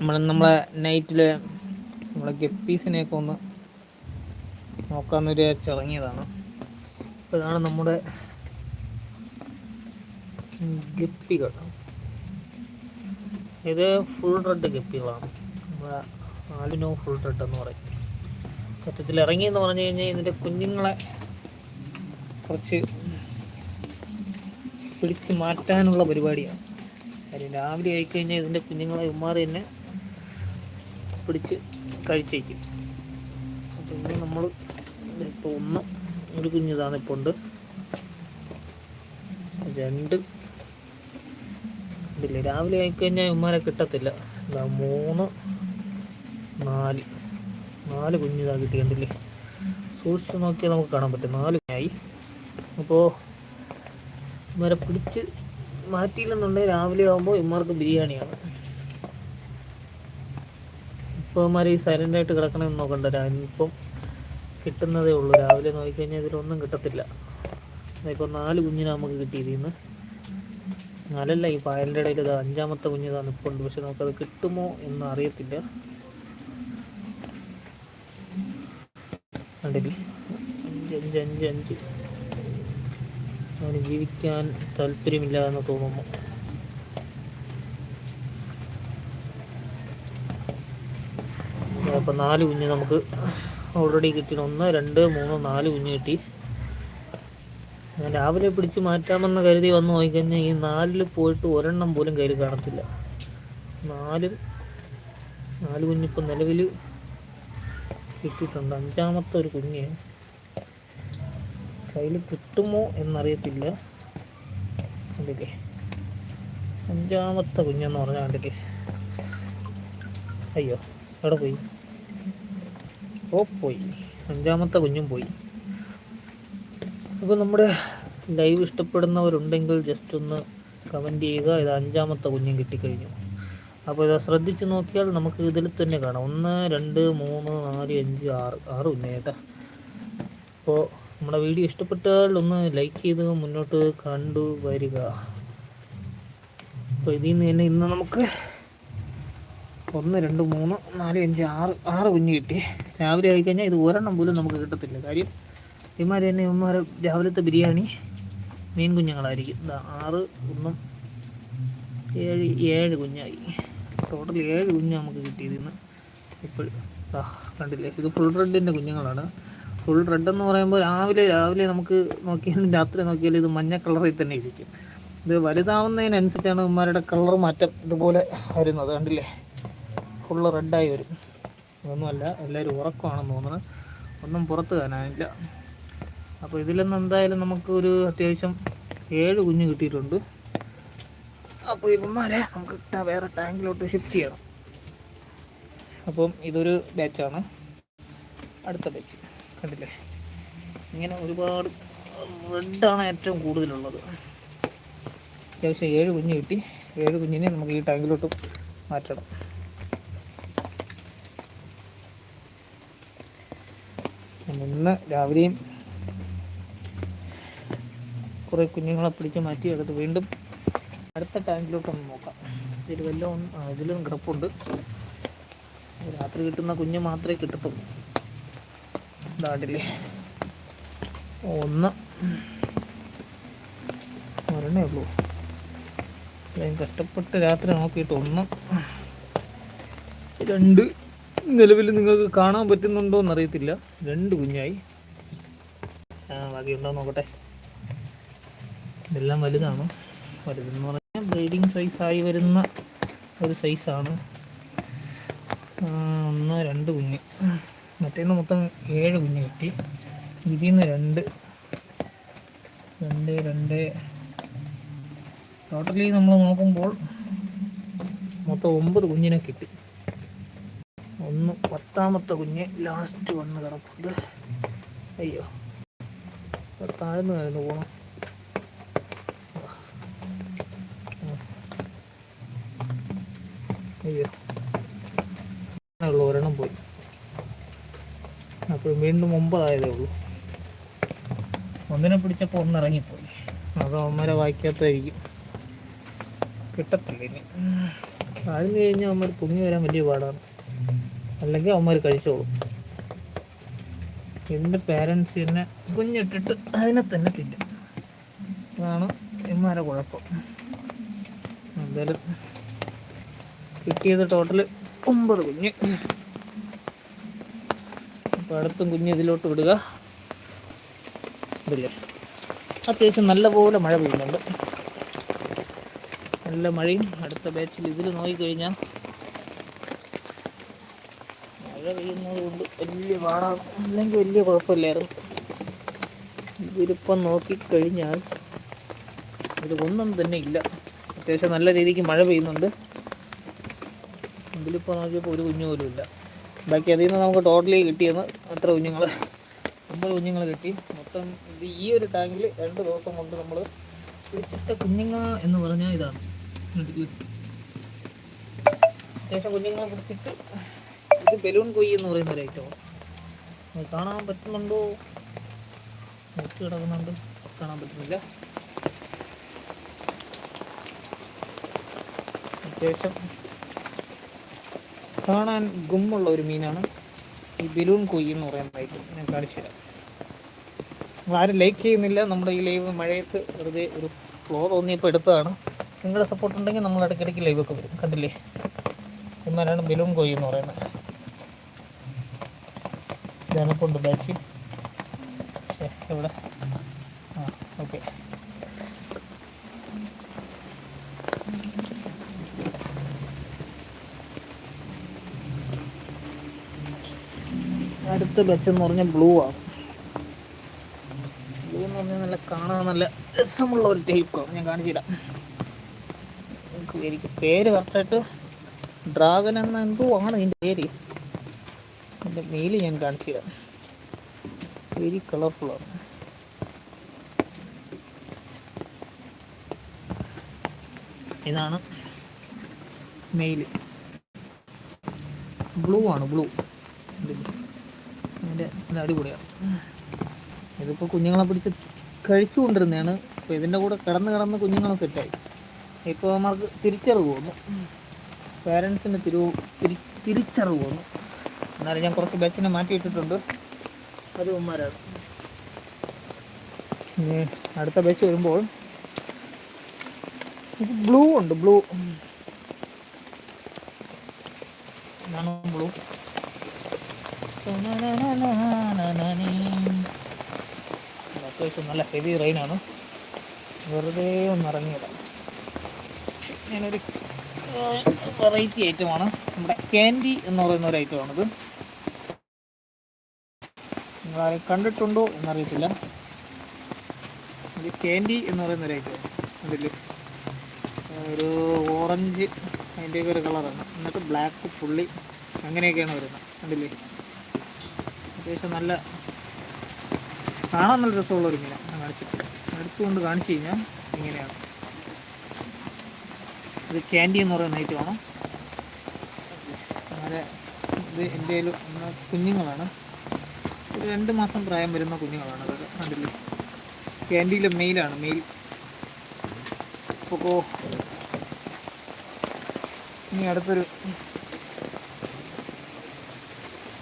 നമ്മൾ നമ്മളെ നൈറ്റിൽ നമ്മളെ ഗപ്പീസിനെയൊക്കെ ഒന്ന് നോക്കാമെന്ന് വിചാരിച്ച് ഇറങ്ങിയതാണ് ഇപ്പോഴാണ് നമ്മുടെ ഗപ്പികൾ. ഇത് ഫുൾ റെഡ് ഗപ്പികളാണ്. നമ്മുടെ ആലിനോ ഫുൾ റെഡ് എന്ന് പറയും. സത്യത്തിൽ ഇറങ്ങിയെന്ന് പറഞ്ഞു കഴിഞ്ഞാൽ ഇതിന്റെ കുഞ്ഞുങ്ങളെ കുറച്ച് പിടിച്ച് മാറ്റാനുള്ള പരിപാടിയാണ്. കാര്യം രാവിലെ ആയിക്കഴിഞ്ഞാൽ ഇതിന്റെ കുഞ്ഞുങ്ങളെ ഉമ്മാറി തന്നെ പിടിച്ച് കഴിച്ചേക്കും. അപ്പോൾ ഇന്ന് നമ്മൾ ഇപ്പോൾ ഒന്ന് ഒരു കുഞ്ഞിതാണ് ഇപ്പോൾ ഉണ്ട്. രണ്ട്. ഇതില്ല? രാവിലെ ആയിക്കഴിഞ്ഞാൽ ഉമ്മാരെ കിട്ടത്തില്ല. ഇതാ മൂന്ന് നാല്. നാല് കുഞ്ഞിതാ കിട്ടിയിട്ടുണ്ടല്ലേ സൂക്ഷിച്ച് നോക്കിയാൽ നമുക്ക് കാണാൻ പറ്റും. നാല് ആയി അപ്പോൾ ഇവരെ പിടിച്ച് മാറ്റിയില്ലെന്നുണ്ടെങ്കിൽ രാവിലെ ആകുമ്പോൾ ഇമാർക്ക് ബിരിയാണിയാണ്. ഇപ്പോൾ ഈ സൈലന്റ് ആയിട്ട് കിടക്കണമെന്ന് നോക്കണ്ട. ഇപ്പം കിട്ടുന്നതേ ഉള്ളൂ. രാവിലെ നോക്കിക്കഴിഞ്ഞാൽ ഇതിലൊന്നും കിട്ടത്തില്ല. ഇപ്പോൾ നാല് കുഞ്ഞിനെ നമുക്ക് കിട്ടിയത് ഇന്ന്. നാലല്ല ഈ പായലിന്റെ ഇടയിൽ ഇത് അഞ്ചാമത്തെ കുഞ്ഞിതാണ് ഇപ്പോൾ ഉണ്ട് പക്ഷെ നമുക്കത് കിട്ടുമോ എന്ന് അറിയത്തില്ല. അഞ്ച് അഞ്ച് അഞ്ച്. അവന് ജീവിക്കാൻ താല്പര്യമില്ല എന്ന് തോന്നുന്നു. അപ്പോൾ നാല് കുഞ്ഞ് നമുക്ക് ഓൾറെഡി കിട്ടി ഒന്ന് രണ്ട് മൂന്ന് നാല് കുഞ്ഞ് കിട്ടി. ഞാൻ രാവിലെ പിടിച്ച് മാറ്റാമെന്ന് കരുതി വന്നു നോക്കിക്കഴിഞ്ഞാൽ ഈ നാലിൽ പോയിട്ട് ഒരെണ്ണം പോലും കയ്യിൽ കാണത്തില്ല. നാലും നാല് കുഞ്ഞിപ്പോൾ നിലവിൽ കിട്ടിയിട്ടുണ്ട്. അഞ്ചാമത്തെ ഒരു കുഞ്ഞ് കയ്യിൽ കിട്ടുമോ എന്നറിയത്തില്ല. കണ്ടില്ലേ? അഞ്ചാമത്തെ കുഞ്ഞെന്ന് പറഞ്ഞാൽ അയ്യോ എവിടെ പോയി? ഓ പോയി. അഞ്ചാമത്തെ കുഞ്ഞും പോയി. അപ്പോൾ നമ്മുടെ ലൈവ് ഇഷ്ടപ്പെടുന്നവരുണ്ടെങ്കിൽ ജസ്റ്റ് ഒന്ന് കമന്റ് ചെയ്യുക. ഇത് അഞ്ചാമത്തെ കുഞ്ഞും കിട്ടിക്കഴിഞ്ഞു. അപ്പോൾ ഇത് ശ്രദ്ധിച്ച് നോക്കിയാൽ നമുക്ക് ഇതിൽ തന്നെ കാണാം. ഒന്ന് രണ്ട് മൂന്ന് നാല് അഞ്ച് ആറ് ആറ് കുഞ്ഞ് കേട്ടോ. അപ്പോൾ നമ്മുടെ വീഡിയോ ഇഷ്ടപ്പെട്ടാൽ ഒന്ന് ലൈക്ക് ചെയ്ത് മുന്നോട്ട് കണ്ടു വരിക. അപ്പോൾ ഇതിൽ നിന്ന് തന്നെ ഇന്ന് നമുക്ക് ഒന്ന് രണ്ട് മൂന്ന് നാല് അഞ്ച് ആറ് ആറ് കുഞ്ഞ് കിട്ടി. രാവിലെ ആയിക്കഴിഞ്ഞാൽ ഇത് ഒരെണ്ണം പോലും നമുക്ക് കിട്ടത്തില്ല. കാര്യം ഇമാർ തന്നെ ഇമാർ രാവിലത്തെ ബിരിയാണി മീൻ കുഞ്ഞുങ്ങളായിരിക്കും. ഇതാ ആറ് ഒന്നും ഏഴ് ഏഴ് കുഞ്ഞായി. ടോട്ടൽ ഏഴ് കുഞ്ഞ് നമുക്ക് കിട്ടിയത് ഇന്ന്. ഇപ്പോഴും. ആ കണ്ടില്ലേ? ഇത് ഫുൾ റെഡിന്റെ കുഞ്ഞുങ്ങളാണ്. ഫുൾ റെഡ് എന്ന് പറയുമ്പോൾ രാവിലെ രാവിലെ നമുക്ക് നോക്കിയാലും രാത്രി നോക്കിയാലും ഇത് മഞ്ഞ കളറിൽ തന്നെ ഇരിക്കും. ഇത് വലുതാവുന്നതിനനുസരിച്ചാണ് ഇമാരുടെ കളർ മാറ്റം ഇതുപോലെ വരുന്നത്. കണ്ടില്ലേ? ഫുള്ള് റെഡായി വരും. ഒന്നുമല്ല എല്ലാവരും ഉറക്കമാണെന്ന് തോന്നുന്നത് ഒന്നും പുറത്ത് കാണാനില്ല. അപ്പോൾ ഇതിലൊന്നും എന്തായാലും നമുക്ക് ഒരു അത്യാവശ്യം ഏഴ് കുഞ്ഞ് കിട്ടിയിട്ടുണ്ട്. അപ്പോൾ ഇവന്മാരെ നമുക്ക് കിട്ടാൻ വേറെ ടാങ്കിലോട്ട് ഷിഫ്റ്റ് ചെയ്യണം. അപ്പം ഇതൊരു ബാച്ചാണ് അടുത്ത ബാച്ച് കണ്ടില്ലേ? ഇങ്ങനെ ഒരുപാട് റെഡാണ് ഏറ്റവും കൂടുതലുള്ളത്. അത്യാവശ്യം ഏഴ് കുഞ്ഞ് കിട്ടി. ഏഴ് കുഞ്ഞിനെ നമുക്ക് ഈ ടാങ്കിലോട്ട് മാറ്റണം. ഇന്ന് രാവിലെയും കുറേ കുഞ്ഞുങ്ങളെ പിടിച്ച് മാറ്റി എടുത്ത് വീണ്ടും അടുത്ത ടാങ്കിലോട്ടൊന്ന് നോക്കാം. ഇതിൽ വല്ലതും ഇതിലും കിടപ്പുണ്ട്. രാത്രി കിട്ടുന്ന കുഞ്ഞ് മാത്രമേ കിട്ടത്തുള്ളൂ. നാട്ടിലെ. ഒന്ന്. ഒരെണ്ണേ ഉള്ളൂ. ഇത്രയും കഷ്ടപ്പെട്ട് രാത്രി നോക്കിയിട്ട് ഒന്ന്. രണ്ട്. നിലവിൽ നിങ്ങൾക്ക് കാണാൻ പറ്റുന്നുണ്ടോ എന്ന് എന്നറിയത്തില്ല. രണ്ട് കുഞ്ഞായി. ബാക്കിയുണ്ടോ നോക്കട്ടെ. ഇതെല്ലാം വലുതാണ്. വലുതെന്ന് പറഞ്ഞാൽ ബ്രീഡിങ് സൈസായി വരുന്ന ഒരു സൈസാണ്. ഒന്ന് രണ്ട് കുഞ്ഞ്. മറ്റേന്ന് മൊത്തം ഏഴ് കുഞ്ഞ് കിട്ടി. ഇതിൽ നിന്ന് രണ്ട് രണ്ട്. രണ്ട് ടോട്ടലി നമ്മൾ നോക്കുമ്പോൾ മൊത്തം ഒമ്പത് കുഞ്ഞിനെ കിട്ടി. ഒന്ന് പത്താമത്തെ കുഞ്ഞ് ലാസ്റ്റ് വന്ന് കിടപ്പുണ്ട്. അയ്യോ താഴ്ന്നു കഴിഞ്ഞു പോകണം അയ്യോ ഉള്ളൂ ഒരെണ്ണം പോയി. അപ്പോൾ വീണ്ടും ഒമ്പതായതേ ഉള്ളൂ. ഒന്നിനെ പിടിച്ചപ്പോൾ ഒന്ന് ഇറങ്ങിപ്പോയി. അത് അമ്മരെ വായിക്കാത്തായിരിക്കും. കിട്ടത്തില്ല ഇനി. താഴ്ന്നു കഴിഞ്ഞാൽ അമ്മ പൊങ്ങി വരാൻ വലിയ പാടാണ്. അല്ലെങ്കിൽ അവന്മാർ കഴിച്ചോളും. എന്റെ പേരൻസ് തന്നെ കുഞ്ഞിട്ടിട്ട് അതിനെ തന്നെ തിന്നും. അതാണ് ഇമ്മാരെ കുഴപ്പം. എന്തായാലും കിട്ടിയത് ടോട്ടൽ ഒമ്പത് കുഞ്ഞ്. അപ്പം അടുത്തും കുഞ്ഞ് ഇതിലോട്ട് വിടുക. ഇതില്ലേ? അത്യാവശ്യം നല്ലപോലെ മഴ പെയ്യുന്നുണ്ട്. നല്ല മഴയും അടുത്ത ബാച്ചിൽ ഇതിൽ നോക്കിക്കഴിഞ്ഞാൽ മഴ പെയ്യുന്നത് കൊണ്ട് വലിയ പാടാണ് അല്ലെങ്കിൽ വലിയ കുഴപ്പമില്ലായിരുന്നു. ഇതിലിപ്പം നോക്കിക്കഴിഞ്ഞാൽ ഇത് ഒന്നും തന്നെ ഇല്ല. അത്യാവശ്യം നല്ല രീതിക്ക് മഴ പെയ്യുന്നുണ്ട്. ഇതിലിപ്പോൾ നോക്കിയപ്പോൾ ഒരു കുഞ്ഞു പോലും ഇല്ല. ബാക്കി അതിൽ നിന്ന് നമുക്ക് ടോട്ടലി കിട്ടിയെന്ന് അത്ര കുഞ്ഞുങ്ങൾ. ഒമ്പത് കുഞ്ഞുങ്ങൾ കിട്ടി. മൊത്തം ഇത് ഈ ഒരു ടാങ്കിൽ രണ്ട് ദിവസം കൊണ്ട് നമ്മൾ ചിട്ട കുഞ്ഞുങ്ങൾ എന്ന് പറഞ്ഞാൽ ഇതാണ്. അത്യാവശ്യം കുഞ്ഞുങ്ങളെ പിടിച്ചിട്ട് ഇത് ബലൂൺ കൊയ്യ് എന്ന് പറയുന്ന ഒരു ഐറ്റമാണ് കാണാൻ പറ്റുന്നുണ്ടോ? മുട്ട് കിടക്കുന്നുണ്ട്. കാണാൻ പറ്റുന്നില്ല. അത്യാവശ്യം കാണാൻ ഗുമ്മുള്ള ഒരു മീനാണ്. ഈ ബലൂൺ കൊയ്യ് എന്ന് പറയുന്ന ഐറ്റം ഞാൻ കാണിച്ചു തരാം. ആരും ലൈക്ക് ചെയ്യുന്നില്ല. നമ്മുടെ ഈ ലൈവ് മഴയത്ത് വെറുതെ ഒരു ഫ്ലോ തോന്നിയപ്പോൾ എടുത്തതാണ്. നിങ്ങളുടെ സപ്പോർട്ട് ഉണ്ടെങ്കിൽ നമ്മൾ ഇടയ്ക്കിടയ്ക്ക് ലൈവ് ഒക്കെ വരും. കണ്ടില്ലേ? എന്നാലാണ് ബലൂൺ കൊയ്യ് എന്ന് പറയുന്നത്? ഇതാണ് കൊണ്ട് ബാച്ച് എവിടെ? ആ ഓക്കെ. അടുത്ത ബാച്ച് എന്ന് പറഞ്ഞാൽ ബ്ലൂ ആണ് ബ്ലൂ എന്ന് പറഞ്ഞാൽ നല്ല കാണാൻ നല്ല രസമുള്ള ഒരു ടൈപ്പാണ് ഞാൻ കാണിച്ചു തരാം. എനിക്ക് എനിക്ക് പേര് കറക്റ്റായിട്ട് ഡ്രാഗൻ എന്ന എന്തോ ആണ് ഇതിന്റെ പേര്. എന്റെ മെയിൽ ഞാൻ കാണിച്ചു തരാം. വെരി ആണ്. ഇതാണ് മെയിൽ ബ്ലൂ ആണ് ബ്ലൂ അതിന്റെ ഇത് അടിപൊളിയാണ്. ഇതിപ്പോൾ കുഞ്ഞുങ്ങളെ പിടിച്ച് കഴിച്ചു കൊണ്ടിരുന്നതാണ് അപ്പോൾ ഇതിന്റെ കൂടെ കിടന്ന് കിടന്ന് കുഞ്ഞുങ്ങളെ സെറ്റായി ഇപ്പോൾ അവന്മാർക്ക് തിരിച്ചറിവ് വന്നു. പേരൻസിന് തിരി തിരിച്ചറിവ് വന്നു. എന്നാലും ഞാൻ കുറച്ച് ബാച്ചിനെ മാറ്റിയിട്ടിട്ടുണ്ട് അത് ഉമ്മാരാണ്. ഇനി അടുത്ത ബാച്ച് വരുമ്പോൾ ബ്ലൂ ഉണ്ട് ബ്ലൂ. ബ്ലൂ. അത്യാവശ്യം നല്ല ഹെവി റെയിനാണ് വെറുതെ ഒന്ന് ഇറങ്ങിയതാണ് ഞാനൊരു വെറൈറ്റി ഐറ്റമാണ് നമ്മുടെ ക്യാൻഡി എന്ന് പറയുന്ന ഒരു ഐറ്റമാണിത് നിങ്ങളാരും കണ്ടിട്ടുണ്ടോ എന്നറിയത്തില്ല. ഇത് ക്യാൻഡി എന്ന് പറയുന്ന ഒരു ഐറ്റമാണ് അതിൽ ഒരു ഓറഞ്ച് അതിന്റെയൊക്കെ ഒരു കളറാണ് എന്നിട്ട് ബ്ലാക്ക് പുള്ളി അങ്ങനെയൊക്കെയാണ് വരുന്നത്. കണ്ടില്ലേ അത്യാവശ്യം നല്ല കാണാൻ നല്ല രസമുള്ള ഒരു മീനാണ്. ഞാൻ കാണിച്ചിട്ട് എടുത്തുകൊണ്ട് കാണിച്ചു കഴിഞ്ഞാൽ ഇങ്ങനെയാണ്. ഇത് ക്യാൻഡി എന്ന് പറയുന്ന ഐറ്റമാണ് അങ്ങനെ ഇത് എന്റെ കയ്യിൽ കുഞ്ഞുങ്ങളാണ്. രണ്ട് മാസം പ്രായം വരുന്ന കുഞ്ഞുങ്ങളാണ്. അതൊക്കെ കണ്ടില്ലേ? ക്യാൻഡിയിലെ മെയിലാണ് മെയിൽ അപ്പോൾ ഇനി അടുത്തൊരു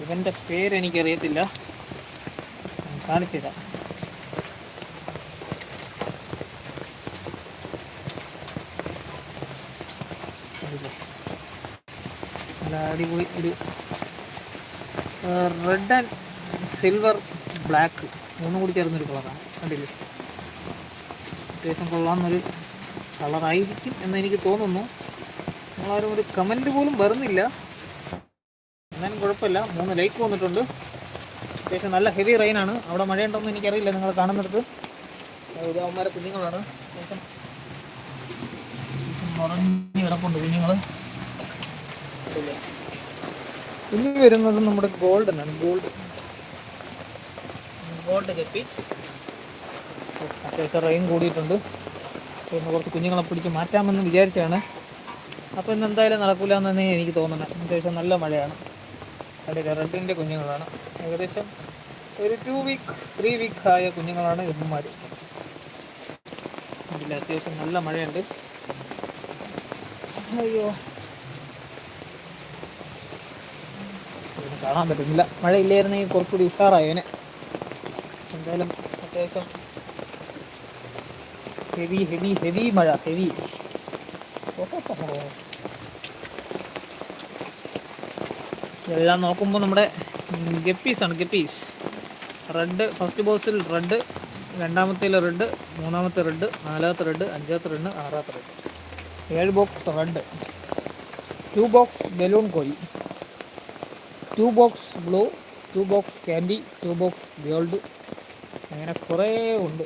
ഇവന്റെ പേരെനിക്കറിയത്തില്ല കാണിച്ചു? നല്ല അടിപൊളി ഒരു റെഡ് ആൻഡ് സിൽവർ ബ്ലാക്ക് മൂന്നും കൂടി ചേർന്നൊരു കളറാണ് കണ്ടില്ലേ? അത്യാവശ്യം കൊള്ളാവുന്നൊരു കളറായിരിക്കും എന്ന് എനിക്ക് തോന്നുന്നു. നിങ്ങളാരും ഒരു കമന്റ് പോലും വരുന്നില്ല. എന്നാലും കുഴപ്പമില്ല. മൂന്ന് ലൈക്ക് വന്നിട്ടുണ്ട്. അത്യാവശ്യം നല്ല ഹെവി റെയിനാണ് അവിടെ മഴയുണ്ടോയെന്ന് എനിക്കറിയില്ല നിങ്ങൾ കാണുന്നിടത്ത്. അവന്മാരെ കുഞ്ഞുങ്ങളാണ്. അത്യാവശ്യം കിടപ്പുണ്ട് കുഞ്ഞുങ്ങൾ ഇനി വരുന്നത് നമ്മുടെ ഗോൾഡൻ ആണ് ഗോൾഡ്. മുകളിൽ കെട്ടി. അത്യാവശ്യം റെയിൻ കൂടിയിട്ടുണ്ട്. പിന്നെ കുറച്ച് കുഞ്ഞുങ്ങളെ പിടിച്ച് മാറ്റാമെന്ന് വിചാരിച്ചാണ്. അപ്പോൾ ഇന്ന് എന്തായാലും നടക്കില്ല എന്ന് തന്നെ എനിക്ക് തോന്നുന്നത് അത്യാവശ്യം നല്ല മഴയാണ്. അതിന്റെ റെഡിന്റെ കുഞ്ഞുങ്ങളാണ്. ഏകദേശം ഒരു ടു വീക്ക് ത്രീ വീക്ക് ആയ കുഞ്ഞുങ്ങളാണ് ഇമ്മമാർ ഇതിൽ അത്യാവശ്യം നല്ല മഴയുണ്ട്. അയ്യോ. കാണാൻ പറ്റുന്നില്ല. മഴ ഇല്ലായിരുന്നെങ്കിൽ കുറച്ചുകൂടി ഉഷാറായേനെ. എന്തായാലും അത്യാവശ്യം ഹെവി ഹെവി ഹെവി മഴ ഹെവി എല്ലാം നോക്കുമ്പോൾ നമ്മുടെ ഗപ്പീസാണ് ഗപ്പീസ്. റെഡ് ഫസ്റ്റ് ബോക്സിൽ റെഡ് രണ്ടാമത്തേൽ റെഡ് മൂന്നാമത്തെ റെഡ് നാലാമത്തെ റെഡ് അഞ്ചാമത്തെ റെഡ് ആറാമത്തെ റെഡ് ഏഴ് box red two box balloon കോഴി two box blue two box candy two box gold അങ്ങനെ കുറേ ഉണ്ട്.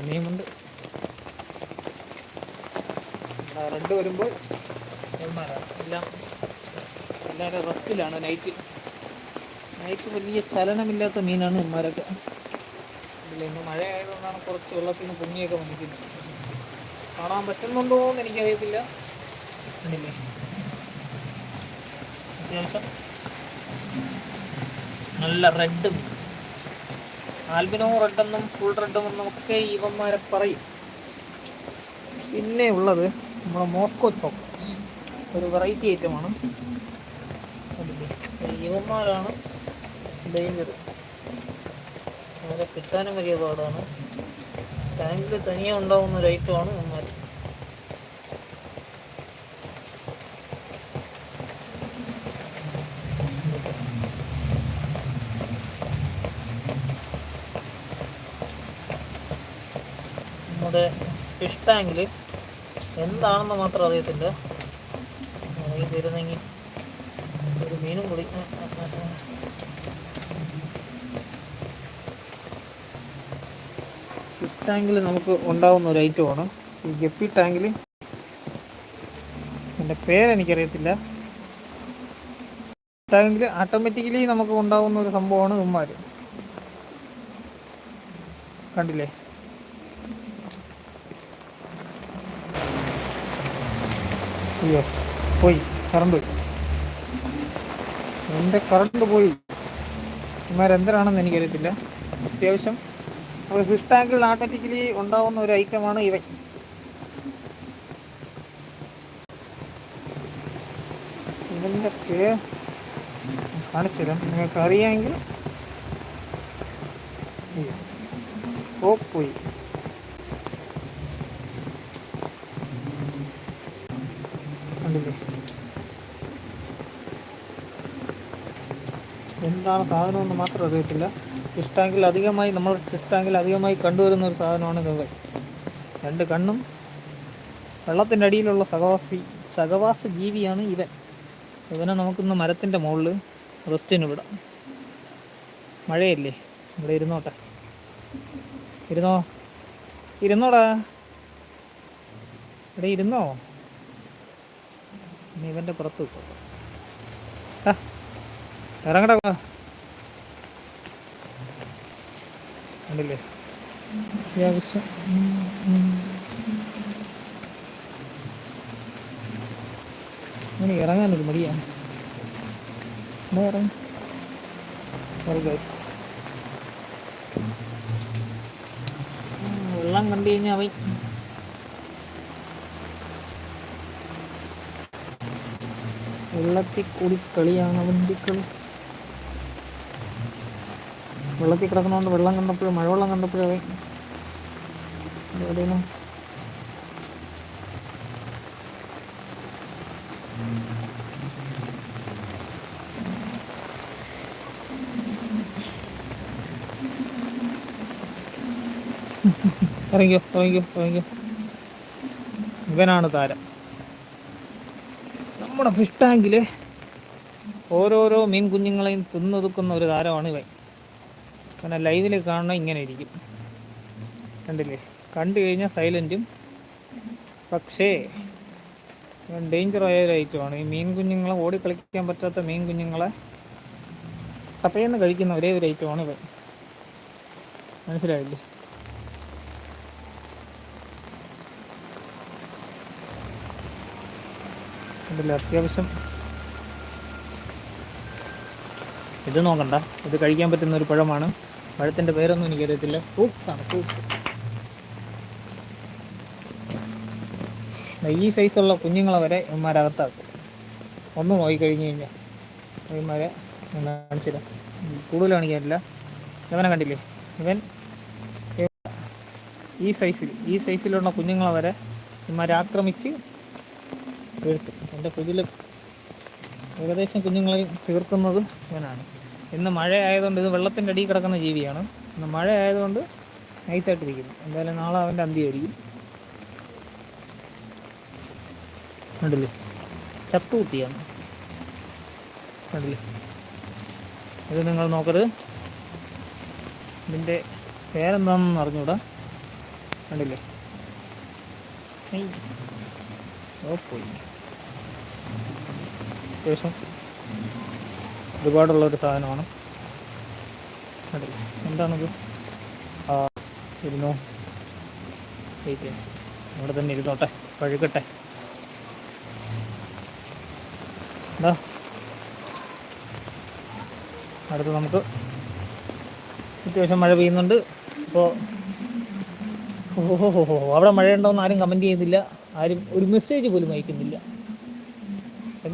ഇനിയുമുണ്ട് റെഡ് വരുമ്പോൾ എല്ലാം എല്ലാം റസ്റ്റിലാണ് നൈറ്റ് നൈറ്റ് വലിയ ചലനമില്ലാത്ത മീനാണ് ഇവന്മാരൊക്കെ. ഇല്ല ഇന്ന് മഴ ആയതുകൊണ്ടാണ് കുറച്ച് വെള്ളത്തിൽ നിന്ന് പൊങ്ങിയൊക്കെ വന്നിരിക്കുന്നത്. കാണാൻ പറ്റുന്നുണ്ടോ എന്ന് എനിക്കറിയത്തില്ല. അത്യാവശ്യം. നല്ല റെഡും ആൽബിനോ റെഡെന്നും ഫുൾ റെഡും എന്നും ഒക്കെ ഇവന്മാരെ പറയും. പിന്നെ ഉള്ളത് നമ്മുടെ മോസ്കോ ചോക്ലേറ്റ് ഒരു വെറൈറ്റി ഐറ്റമാണ്. ഇവന്മാരാണ് ഡേഞ്ചർ അവരെ കിട്ടാനും വലിയ പാടാണ്. ടാങ്കിൽ തനിയെ ഉണ്ടാകുന്ന ഒരു ഐറ്റമാണ് ഇവന്മാർ നമ്മുടെ ഫിഷ് ടാങ്കിൽ എന്താണെന്ന് മാത്രം അറിയത്തില്ല. ഈ വരുന്നെങ്കിൽ ഒരു മീനും കൂടി. ഫിഷ് ടാങ്കിൽ നമുക്ക് ഉണ്ടാകുന്ന ഒരു ഐറ്റമാണ്. ഈ ഗപ്പി ടാങ്കിൽ എന്റെ പേരെനിക്കറിയത്തില്ല ടാങ്കിൽ ഓട്ടോമാറ്റിക്കലി നമുക്ക് ഉണ്ടാകുന്ന ഒരു സംഭവമാണ് ഉമ്മാർ കണ്ടില്ലേ? അയ്യോ പോയി കറണ്ട് എന്റെ കറണ്ട് പോയി. ഇമാരെന്തരാണെന്ന് എനിക്കറിയത്തില്ല. അത്യാവശ്യം നമ്മൾ ഫിഷ് ടാങ്കിൽ ഓട്ടോമാറ്റിക്കലി ഉണ്ടാവുന്ന ഒരു ഐറ്റമാണ് ഇവൻ. ഇതിന്റെ പേര് കാണിച്ചില്ല നിങ്ങൾക്ക് അറിയാമെങ്കിൽ. ഓ പോയി. കണ്ടില്ലേ എന്താണ് സാധനമെന്ന് മാത്രം അറിയത്തില്ല. ഫിഷ് ടാങ്കിൽ അധികമായി നമ്മൾ ഫിഷ് ടാങ്കിൽ അധികമായി കണ്ടുവരുന്ന ഒരു സാധനമാണ് ഇവൻ രണ്ട് കണ്ണും വെള്ളത്തിന്റെ അടിയിലുള്ള സഹവാസി സഹവാസ ജീവിയാണ് ഇവൻ. ഇവനെ നമുക്കിന്ന് മരത്തിന്റെ മുകളിൽ റെസ്റ്റിന് വിടാം. മഴയല്ലേ? ഇവിടെ ഇരുന്നോട്ടെ. ഇരുന്നോ? ഇരുന്നോടാ. ഇവിടെ ഇരുന്നോ? ഇനി ഇവന്റെ പുറത്ത് വിട്ടോ. ആ ഇറങ്ങടാ. വാ. കണ്ടില്ലേ അത്യാവശ്യം ഇനി ഇറങ്ങാനൊരു മടിയാണ് എന്നാ ഇറങ്ങി. വെള്ളം കണ്ടു കഴിഞ്ഞാൽ അവൻ വെള്ളത്തിൽ കൂടി കളിയാണ് അവന്റെ കളി വെള്ളത്തിൽ കിടക്കുന്നതുകൊണ്ട് വെള്ളം കണ്ടപ്പോഴും മഴവെള്ളം കണ്ടപ്പോഴും ഇറങ്ങിയോ ഇറങ്ങിയോ ഇറങ്ങിയോ ഇവനാണ് താരം. നമ്മുടെ ഫിഷ് ടാങ്കിൽ ഓരോരോ മീൻ കുഞ്ഞുങ്ങളെയും തിന്നൊതുക്കുന്ന ഒരു താരമാണ് ഇവൻ. പിന്നെ ലൈവിൽ കാണുന്ന ഇങ്ങനെ ഇരിക്കും. കണ്ടില്ലേ? കണ്ടു കഴിഞ്ഞാൽ സൈലന്റും പക്ഷേ ഡേഞ്ചർ ആയ ഒരു ഐറ്റമാണ് ഈ മീൻ കുഞ്ഞുങ്ങളെ ഓടി കളിക്കാൻ പറ്റാത്ത മീൻ കുഞ്ഞുങ്ങളെ കപ്പയെന്ന് കഴിക്കുന്ന ഒരേ ഒരു ഐറ്റമാണ് ഇവൻ. മനസ്സിലായില്ലേ? കണ്ടില്ലേ അത്യാവശ്യം. ഇത് നോക്കണ്ട. ഇത് കഴിക്കാൻ പറ്റുന്ന ഒരു പഴമാണ്. പഴത്തിന്റെ പേരൊന്നും എനിക്കറിയത്തില്ല. ഫ്രൂട്ട്സ് ആണ് ഫ്രൂട്ട്സ് ഈ സൈസുള്ള കുഞ്ഞുങ്ങളെ വരെ ഇവന്മാരകത്താക്കും ഒന്ന് നോക്കി കഴിഞ്ഞ് കഴിഞ്ഞാൽ ഇവന്മാരെ കാണിച്ചില്ല കൂടുതൽ കാണിക്കാനില്ല. ഇവനെ കണ്ടില്ലേ? ഇവൻ ഈ സൈസിൽ ഈ സൈസിലുള്ള കുഞ്ഞുങ്ങളെ വരെ ഇമാരെ ആക്രമിച്ച് വീഴ്ത്തും എന്റെ കുതിൽ ഏകദേശം കുഞ്ഞുങ്ങളെ തീർക്കുന്നത് ഇവനാണ്. ഇന്ന് മഴ ആയതുകൊണ്ട് ഇത് വെള്ളത്തിന്റെ അടിയിൽ കിടക്കുന്ന ജീവിയാണ്. ഇന്ന് മഴ ആയതുകൊണ്ട് നൈസായിട്ടിരിക്കുന്നു. എന്തായാലും നാളെ അവന്റെ അന്ത്യമായിരിക്കും. കണ്ടില്ലേ? ചത്തുകുട്ടിയാണ് കണ്ടില്ലേ? ഇത് നിങ്ങൾ നോക്കരുത്. ഇതിന്റെ പേരെന്താണെന്ന് അറിഞ്ഞൂടാ. കണ്ടില്ലേ? ഓ പോയി. അത്യാവശ്യം ഒരുപാടുള്ള ഒരു സാധനമാണ് എന്താണിത്? ആ ഇരുന്നോ? ഇവിടെ തന്നെ ഇരുന്നോട്ടെ പഴുക്കട്ടെ എന്താ അടുത്ത് നമുക്ക് അത്യാവശ്യം മഴ പെയ്യുന്നുണ്ട്. അപ്പോൾ ഓഹോ അവിടെ എന്ന് ആരും കമന്റ് ചെയ്യുന്നില്ല. ആരും ഒരു മെസ്സേജ് പോലും അയക്കുന്നില്ല.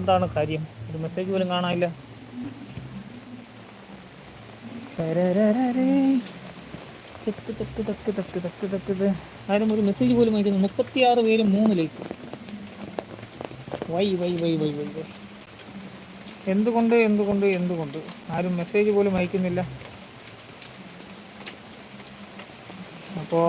എന്താണ് കാര്യം? ഒരു മെസ്സേജ് പോലും കാണാനില്ല. ആരും ഒരു മെസ്സേജ് പോലും അയക്കുന്നു മുപ്പത്തിയാറ് പേര് മൂന്നിലേക്ക് why why why why why why. എന്തുകൊണ്ട് എന്തുകൊണ്ട് എന്തുകൊണ്ട്? ആരും മെസ്സേജ് പോലും അയക്കുന്നില്ല. അപ്പോൾ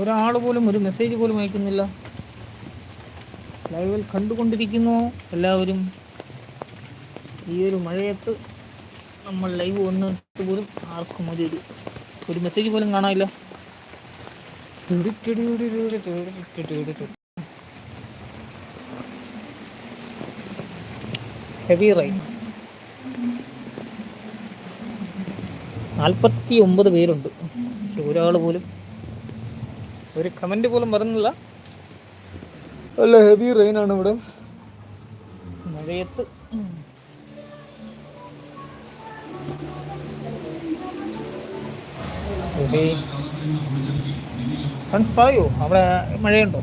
ഒരാൾ പോലും ഒരു മെസ്സേജ് പോലും അയക്കുന്നില്ല. ലൈവിൽ കണ്ടുകൊണ്ടിരിക്കുന്നു എല്ലാവരും. ഈ ഒരു മഴയത്ത് നമ്മൾ ലൈവ് വന്നിട്ട് പോലും ആർക്കും ഒരു ഒരു മെസ്സേജ് പോലും കാണാനില്ല. ഹെവി റൈൻ നാൽപ്പത്തി ഒമ്പത് പേരുണ്ട്. പക്ഷെ ഒരാൾ പോലും ഒരു കമന്റ് പോലും വരുന്നില്ല. അല്ല ഹെവി റെയിൻ ആണ് ഇവിടെ. മഴയത്ത്. ഫ്രണ്ട്സ് പറയൂ അവിടെ മഴയുണ്ടോ?